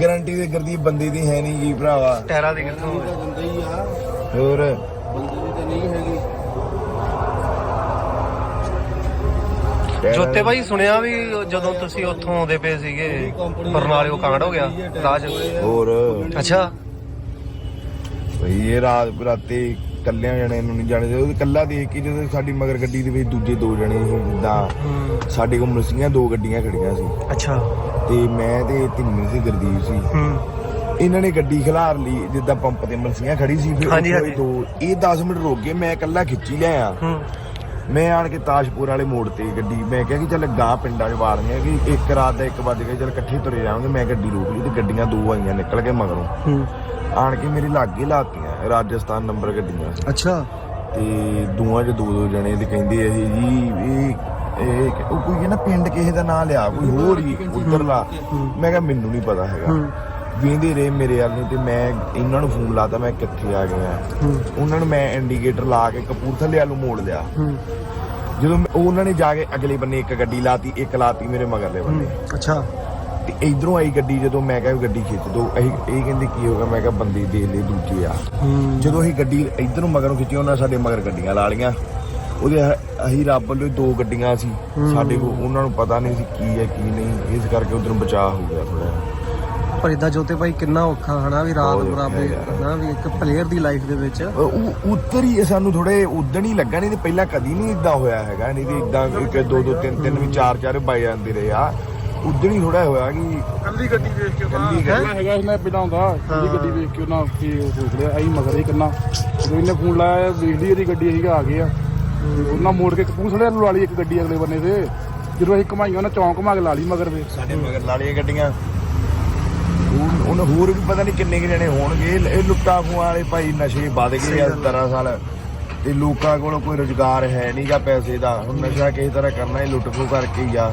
Guarantee ਦੇ ਕਰਦੀ ਬੰਦੇ ਦੀ ਹੈ ਨਹੀਂ ਜੀ ਭਰਾਵਾ। ਟਾਇਰਾਂ ਦੀ ਕਿੱਥੋਂ ਦਿੰਦੇ ਹੀ ਆ? ਹੋਰ। ਬੰਦੇ ਦੀ ਤਾਂ ਨਹੀਂ ਹੈਗੀ ਜੋਤੇ ਭਾਈ ਸੁਣਿਆ ਵੀ ਜਦੋਂ ਤੁਸੀਂ ਉੱਥੋਂ ਆਉਂਦੇ ਪਏ ਸੀਗੇ ਬਰਨਾਲਿਓ ਕਾਂਡ ਹੋ ਗਿਆ ਰਾਜ। ਹੋਰ। ਅੱਛਾ। ਭਈ ਇਹ ਰਾਤ ਬਰਾਤੇ ਕੱਲਿਆਂ ਜਣੇ ਨੂੰ ਨਹੀਂ ਜਾਣਦੇ ਉਹ ਕੱਲਾ ਦੇਖ ਕੇ ਜਦੋਂ ਸਾਡੀ ਮਗਰ ਗੱਡੀ ਦੇ ਵਿੱਚ ਦੂਜੇ ਦੋ ਜਣੇ ਸੀ ਜਿੱਦਾਂ ਸਾਡੇ ਕੋਲ ਮਲਸੀਆਂ ਦੋ ਗੱਡੀਆਂ ਖੜੀਆਂ ਸੀ। ਅੱਛਾ। ਤੇ ਮੈਂ ਤੇ ਤਿੰਨੀ ਸੀ ਗੁਰਦੀਪ ਸੀ। ਹੂੰ। ਇਹਨਾਂ ਨੇ ਗੱਡੀ ਖਿਲਾਰ ਲਈ ਜਿੱਦਾਂ ਪੰਪ ਤੇ ਮਲਸੀਆਂ ਖੜੀ ਸੀ ਫਿਰ ਹਾਂਜੀ, ਉੱਥੋਂ ਹਾਂਜੀ। ਇਹ ਦੋ ਇਹ 10 ਮਿੰਟ ਰੁਕ ਗਏ ਮੈਂ ਇਕੱਲਾ ਖਿੱਚੀ ਲਿਆ ਹੂੰ। ਮੈਂ ਆਣ ਕੇ ਤਾਜਪੁਰ ਵਾਲੇ ਮੋੜ ਤੇ ਗੱਡੀ ਮੈਂ ਕਿਹਾ ਕਿ ਚੱਲ ਗਾਂ ਪਿੰਡਾਂ 'ਚ ਵਾੜਨੀਆਂ ਕਿ ਇੱਕ ਰਾਤ ਦਾ ਇੱਕ ਵੱਜ ਗਿਆ ਚੱਲ ਇਕੱਠੇ ਤੁਰੇ ਜਾਵਾਂਗੇ ਮੈਂ ਗੱਡੀ ਰੋਕ ਲਈ ਤੇ ਗੱਡੀਆਂ ਦੋ ਆਈਆਂ ਨਿਕਲ ਕੇ ਮਗਰੋਂ। ਹੂੰ। ਆਣ ਕੇ ਮੇਰੇ ਲਾਗੇ ਲਾਤੀਆਂ ਰਾਜਸਥਾਨ ਨੰਬਰ ਗੱਡੀਆਂ। ਅੱਛਾ। ਤੇ ਦੋਵਾਂ 'ਚ ਦੋ ਦੋ ਜਣੇ ਤੇ ਕਹਿੰਦੇ ਇਹ ਜੀ ਇਹ ਇਹ ਉਹ ਕੋਈ ਕਹਿੰਦਾ ਪਿੰਡ ਕਿਸੇ ਦਾ ਨਾਂ ਲਿਆ ਕੋਈ ਹੋਰ ਹੀ ਉਧਰਲਾ। ਮੈਂ ਕਿਹਾ ਮੈਨੂੰ ਨਹੀਂ ਪਤਾ ਹੈਗਾ। ਵੀਂਦੇ ਰਹੇ ਮੇਰੇ ਵੱਲ ਨੂੰ ਤੇ ਮੈਂ ਇਹਨਾਂ ਨੂੰ ਫੋਨ ਲਾਤਾ ਮੈਂ ਕਿੱਥੇ ਆ ਗਿਆ। ਉਹਨਾਂ ਨੂੰ ਮੈਂ ਇੰਡੀਕੇਟਰ ਲਾ ਕੇ ਕਪੂਰਥਲੇ ਵੱਲ ਨੂੰ ਮੋੜ ਲਿਆ। ਜਦੋਂ ਮੈਂ- ਉਹਨਾਂ ਨੇ ਜਾ ਕੇ ਅਗਲੇ ਬੰਨੇ ਇੱਕ ਗੱਡੀ ਲਾਤੀ ਇੱਕ ਲਾਤੀ ਮੇਰੇ ਮਗਰਲੇ ਬੰਨੇ। ਅੱਛਾ। ਤੇ ਇਧਰੋਂ ਆਈ ਗੱਡੀ ਜਦੋਂ ਮੈਂ ਕਿਹਾ ਵੀ ਗੱਡੀ ਖਿੱਚ ਦੋ ਇਹ ਇਹ ਕਹਿੰਦੇ ਕੀ ਹੋਗਾ ਮੈਂ ਕਿਹਾ ਬੰਦੇ ਦੇਖ ਲੈ ਦੂਜੇ ਆ। ਜਦੋਂ ਅਸੀਂ ਗੱਡੀ ਇਧਰੋਂ ਮਗਰੋਂ ਖਿੱਚੀ ਉਹਨਾਂ ਸਾਡੇ ਮਗਰ ਗੱਡੀਆਂ ਲਾ ਲੀਆਂ ਉਹਦੇ ਅਹ ਅਸੀਂ ਰੱਬ ਵੱਲੋਂ ਦੋ ਗੱਡੀਆਂ ਸੀ। ਸਾਡੇ ਕੋਲ ਉਹਨਾਂ ਨੂੰ ਪਤਾ ਨਹੀਂ ਸੀ ਕੀ ਹੈ ਕੀ ਨਹੀਂ। ਇਸ ਕਰਕੇ ਉਧਰੋਂ ਬਚਾਅ ਹੋ ਗਿਆ ਥੋੜਾ ਪਰ ਇਦਾਂ ਜੋਤੇ ਭਾਈ ਕਿੰਨਾ ਔਖਾ ਹਨਾ? ਵੀ ਰਾਤ ਬਰਾਬਰ। ਹਨਾ? ਵੀ ਇੱਕ ਪਲੇਅਰ ਦੀ ਲਾਈਫ ਦੇ ਵਿੱਚ। ਉੱਤਰ ਹੀ ਸਾਨੂੰ ਥੋੜੇ ਉਦਣ ਹੀ ਲੱਗਾ ਨਹੀਂ ਤੇ ਪਹਿਲਾਂ ਕਦੀ ਨਹੀਂ ਇਦਾਂ ਹੋਇਆ ਹੈਗਾ। ਨਹੀਂ ਤੇ ਇਦਾਂ ਇੱਕ ਦੋ ਦੋ ਤਿੰਨ ਤਿੰਨ ਵੀ ਚਾਰ ਚਾਰ ਬਾਈ ਜਾਂਦੇ ਰਹੇ ਆ। ਉਦਣ ਹੀ ਥੋੜਾ ਹੋਇਆ ਕਿ ਕੱਲੀ ਗੱਡੀ ਵੇਖ ਕੇ ਗੱਡੀ। ਹੈਗਾ ਇਹਨੇ ਪਹਿਲਾਂ ਹੁੰਦਾ ਕੱਲੀ ਗੱਡੀ ਵੇਖ ਕੇ ਉਹਨਾਂ ਕੀ ਰੋਕ ਲਿਆ। ਅਸੀਂ ਮਗਰ ਹੀ ਕੰਨਾ। ਜਦੋਂ ਇਹਨੇ ਫੋਨ ਲਾਇਆ ਵੇਖ ਲਈ ਇਹਦੀ ਗੱਡੀ ਅਸੀਂ ਆ ਗਏ ਆ। ਉਹਨਾਂ ਮੋੜ ਕੇ ਕਪੂਰਥਲੇ ਨੂੰ ਲਾ ਲਈ ਇੱਕ ਗੱਡੀ ਅਗਲੇ ਬੰਨੇ ਤੇ। ਜਦੋਂ ਅਸੀਂ ਘਮਾਈਆਂ ਉਹਨਾਂ ਚੌਂਕ ਘਮਾ ਕੇ ਲਾ ਲਈ ਮਗਰ ਵੇ। ਸਾਡੇ ਮਗਰ ਲਾਲੀਆਂ ਗੱਡੀਆਂ। ਉਹਨਾਂ ਹੋਰ ਵੀ ਪਤਾ ਨਹੀਂ ਕਿੰਨੇ ਕੁ ਜਣੇ ਹੋਣਗੇ। ਇਹ- ਲੁੱਟਾ ਖੂਹਾਂ ਵਾਲੇ ਭਾਈ ਨਸ਼ੇ ਵੱਧ ਗਏ ਆ ਦਰਅਸਲ ਤੇ ਲੋਕਾਂ ਕੋਲ ਕੋਈ ਰੁਜ਼ਗਾਰ ਹੈ ਨਹੀਂਗਾ ਪੈਸੇ ਦਾ। ਹੁਣ ਨਸ਼ਾ ਕਿਸੇ ਤਰ੍ਹਾਂ ਕਰਨਾ ਹੀ ਲੁੱਟ ਖੋਹ ਕਰਕੇ ਹੀ ਆ।